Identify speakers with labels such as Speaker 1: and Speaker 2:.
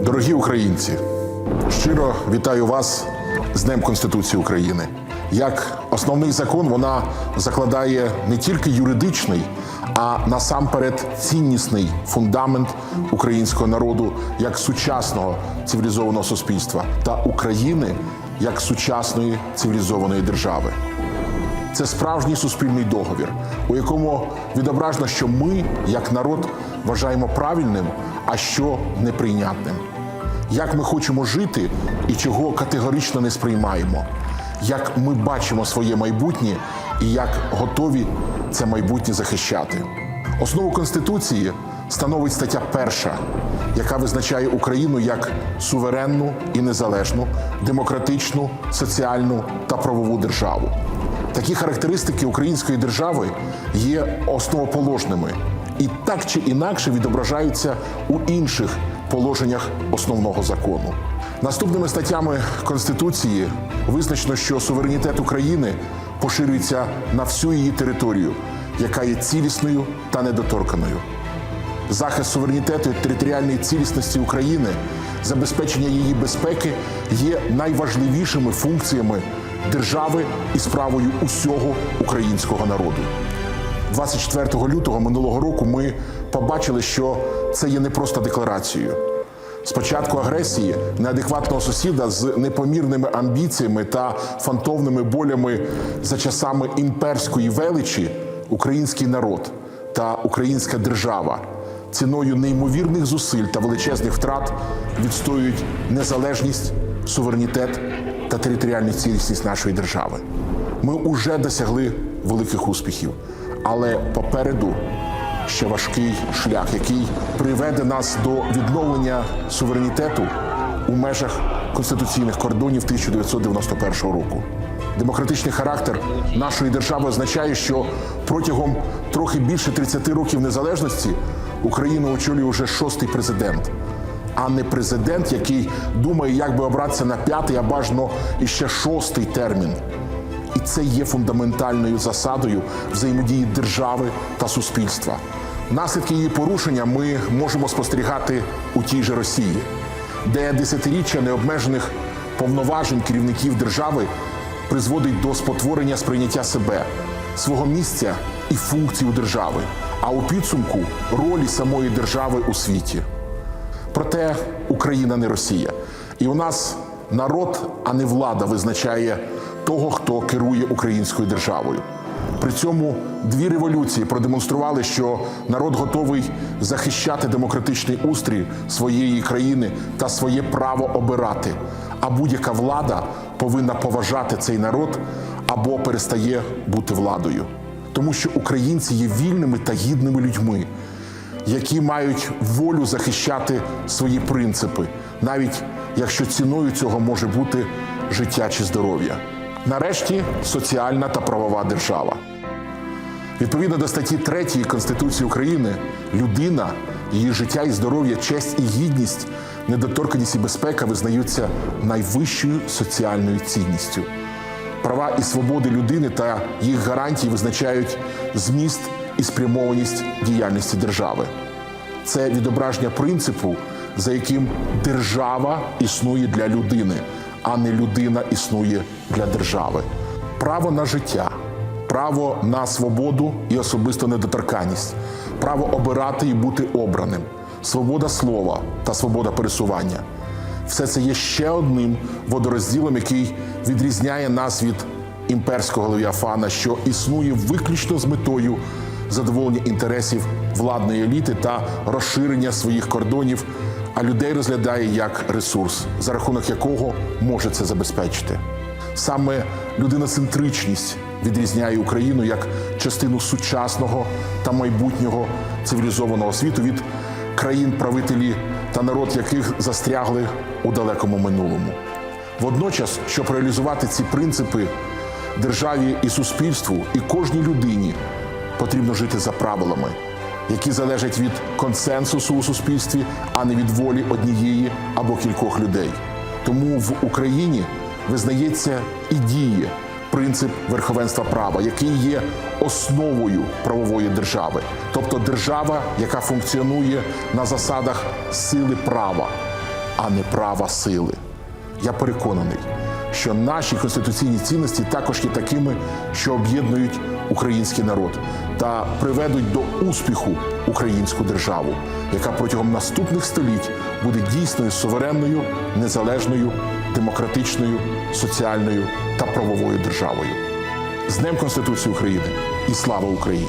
Speaker 1: Дорогі українці, щиро вітаю вас з Днем Конституції України. Як основний закон вона закладає не тільки юридичний, а насамперед ціннісний фундамент українського народу як сучасного цивілізованого суспільства та України як сучасної цивілізованої держави. Це справжній суспільний договір, у якому відображено, що ми, як народ, вважаємо правильним, а що неприйнятним. Як ми хочемо жити і чого категорично не сприймаємо, як ми бачимо своє майбутнє і як готові це майбутнє захищати. Основу Конституції становить стаття перша, яка визначає Україну як суверенну і незалежну, демократичну, соціальну та правову державу. Такі характеристики української держави є основоположними і так чи інакше відображаються у інших положеннях основного закону. Наступними статтями Конституції визначено, що суверенітет України поширюється на всю її територію, яка є цілісною та недоторканою. Захист суверенітету і територіальної цілісності України, забезпечення її безпеки є найважливішими функціями держави і справою усього українського народу. 24 лютого минулого року ми побачили, що це є не просто декларацією. Спочатку агресії неадекватного сусіда з непомірними амбіціями та фантомними болями за часами імперської величі український народ та українська держава ціною неймовірних зусиль та величезних втрат відстоюють незалежність, суверенітет та територіальну цілісність нашої держави. Ми вже досягли великих успіхів, але попереду ще важкий шлях, який приведе нас до відновлення суверенітету у межах конституційних кордонів 1991 року. Демократичний характер нашої держави означає, що протягом трохи більше 30 років незалежності Україну очолює вже шостий президент, а не президент, який думає, як би обратися на п'ятий, а бажано іще шостий термін. Це є фундаментальною засадою взаємодії держави та суспільства. Наслідки її порушення ми можемо спостерігати у тій же Росії, де десятиріччя необмежених повноважень керівників держави призводить до спотворення сприйняття себе, свого місця і функцій у держави, а у підсумку ролі самої держави у світі. Проте Україна не Росія. І у нас народ, а не влада, визначає того, хто керує українською державою. При цьому дві революції продемонстрували, що народ готовий захищати демократичний устрій своєї країни та своє право обирати. А будь-яка влада повинна поважати цей народ або перестає бути владою, тому що українці є вільними та гідними людьми які мають волю захищати свої принципи, навіть якщо ціною цього може бути життя чи здоров'я. Нарешті соціальна та правова держава. Відповідно до статті 3 Конституції України, людина, її життя і здоров'я, честь і гідність, недоторканість і безпека визнаються найвищою соціальною цінністю. Права і свободи людини та їх гарантії визначають зміст і спрямованість діяльності держави. Це відображення принципу, за яким держава існує для людини, а не людина існує для держави. Право на життя, право на свободу і особисту недоторканність, право обирати і бути обраним, свобода слова та свобода пересування. Все це є ще одним водорозділом, який відрізняє нас від імперського левіафана, що існує виключно з метою задоволення інтересів владної еліти та розширення своїх кордонів, а людей розглядає як ресурс, за рахунок якого може це забезпечити. Саме людиноцентричність відрізняє Україну як частину сучасного та майбутнього цивілізованого світу від країн правителі та народ яких застрягли у далекому минулому. Водночас, щоб реалізувати ці принципи державі і суспільству, і кожній людині потрібно жити за правилами, які залежать від консенсусу у суспільстві, а не від волі однієї або кількох людей. Тому в Україні визнається і діє принцип верховенства права, який є основою правової держави, тобто держава, яка функціонує на засадах сили права. а не права сили. Я переконаний, що наші конституційні цінності також є такими, що об'єднують український народ та приведуть до успіху українську державу, яка протягом наступних століть буде дійсною суверенною, незалежною, демократичною, соціальною та правовою державою. З Днем Конституції України і слава Україні!